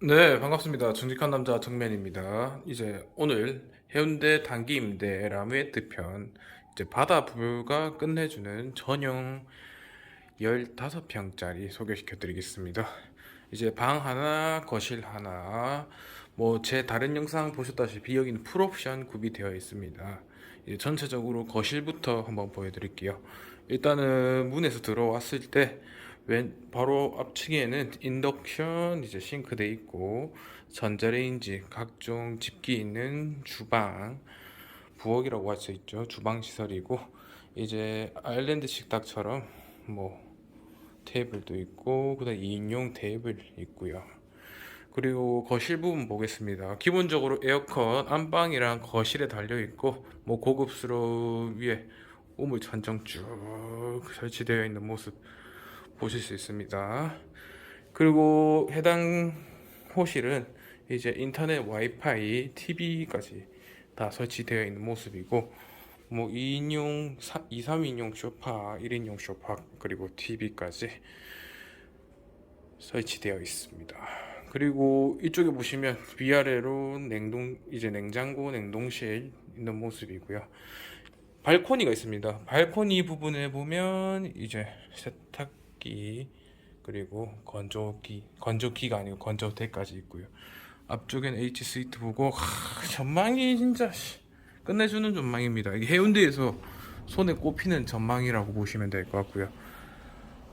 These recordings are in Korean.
네, 반갑습니다. 정직한 남자 정면입니다. 이제 오늘 해운대 단기 임대 라메트 편 이제 바다 불가 끝내주는 전용 15평짜리 소개시켜 드리겠습니다. 이제 방 하나, 거실 하나, 뭐 제 다른 영상 보셨다시피 여기는 풀옵션 구비되어 있습니다. 이제 전체적으로 거실부터 한번 보여드릴게요. 일단은 문에서 들어왔을 때 왼 바로 앞측에는 인덕션 이제 싱크대 있고 전자레인지 각종 집기 있는 주방 부엌이라고 할 수 있죠. 주방 시설이고 이제 아일랜드 식탁처럼 뭐 테이블도 있고 그다음 2인용 테이블 있고요. 그리고 거실 부분 보겠습니다. 기본적으로 에어컨 안방이랑 거실에 달려 있고 뭐 고급스러운 위에 우물 천정 쭉 설치되어 있는 모습 보실 수 있습니다. 그리고 해당 호실은 이제 인터넷 와이파이, TV까지 다 설치되어 있는 모습이고 뭐 2인용, 2, 3인용 소파, 1인용 소파 그리고 TV까지 설치되어 있습니다. 그리고 이쪽에 보시면 위아래로 냉동 이제 냉장고, 냉동실 있는 모습이고요. 발코니가 있습니다. 발코니 부분에 보면 이제 세탁 기 그리고 건조기 건조기가 아니고 건조대까지 있고요. 앞쪽엔 H 스위트 보고 하, 전망이 진짜 씨, 끝내주는 전망입니다. 이게 해운대에서 손에 꼽히는 전망이라고 보시면 될 것 같고요.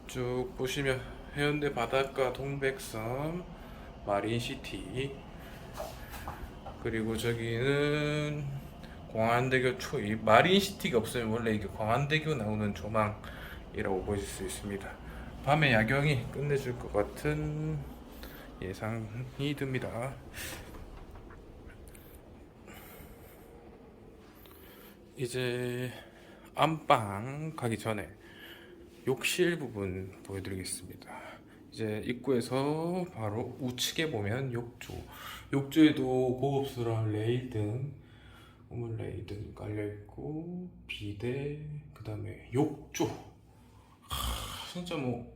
쭉 보시면 해운대 바닷가 동백섬 마린시티 그리고 저기는 광안대교 초입 마린시티가 없으면 원래 이게 광안대교 나오는 조망이라고 보실 수 있습니다. 밤에 야경이 끝내줄 것 같은 예상이 듭니다. 이제 안방 가기 전에 욕실 부분 보여드리겠습니다. 이제 입구에서 바로 우측에 보면 욕조. 욕조에도 고급스러운 레일 등 우물 레일 등 깔려 있고 비데 그다음에 욕조. 하, 진짜 뭐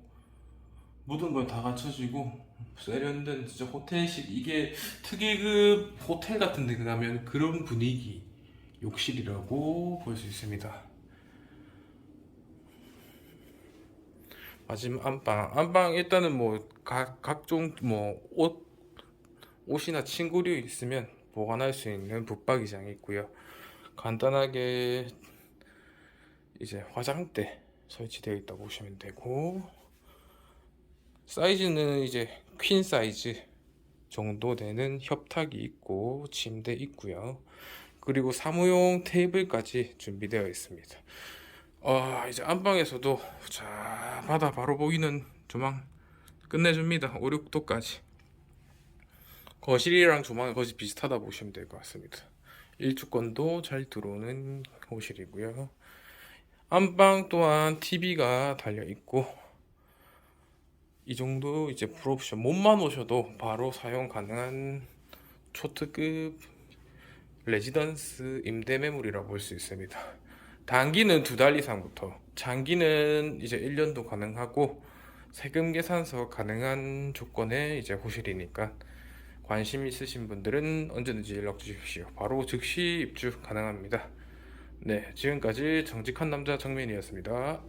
모든 걸 다 갖춰지고 세련된 진짜 호텔식 이게 특이급 호텔 같은 데 가면 그런 분위기 욕실이라고 볼 수 있습니다. 마지막 안방. 안방 일단은 뭐 각, 각종 뭐 옷 옷이나 침구류 있으면 보관할 수 있는 붙박이장이 있고요. 간단하게 이제 화장대 설치되어 있다고 보시면 되고 사이즈는 이제 퀸 사이즈 정도 되는 협탁이 있고 침대 있고요. 그리고 사무용 테이블까지 준비되어 있습니다. 아 이제 안방에서도 자 바다 바로 보이는 조망 끝내줍니다. 5, 6도까지. 거실이랑 조망이 거의 비슷하다 보시면 될 것 같습니다. 일주권도 잘 들어오는 호실이고요. 안방 또한 TV가 달려 있고 이 정도 이제 풀옵션 몸만 오셔도 바로 사용 가능한 초특급 레지던스 임대 매물이라고 볼 수 있습니다. 단기는 두 달 이상부터, 장기는 이제 1년도 가능하고 세금 계산서 가능한 조건의 이제 호실이니까 관심 있으신 분들은 언제든지 연락 주십시오. 바로 즉시 입주 가능합니다. 네, 지금까지 정직한 남자 정민이었습니다.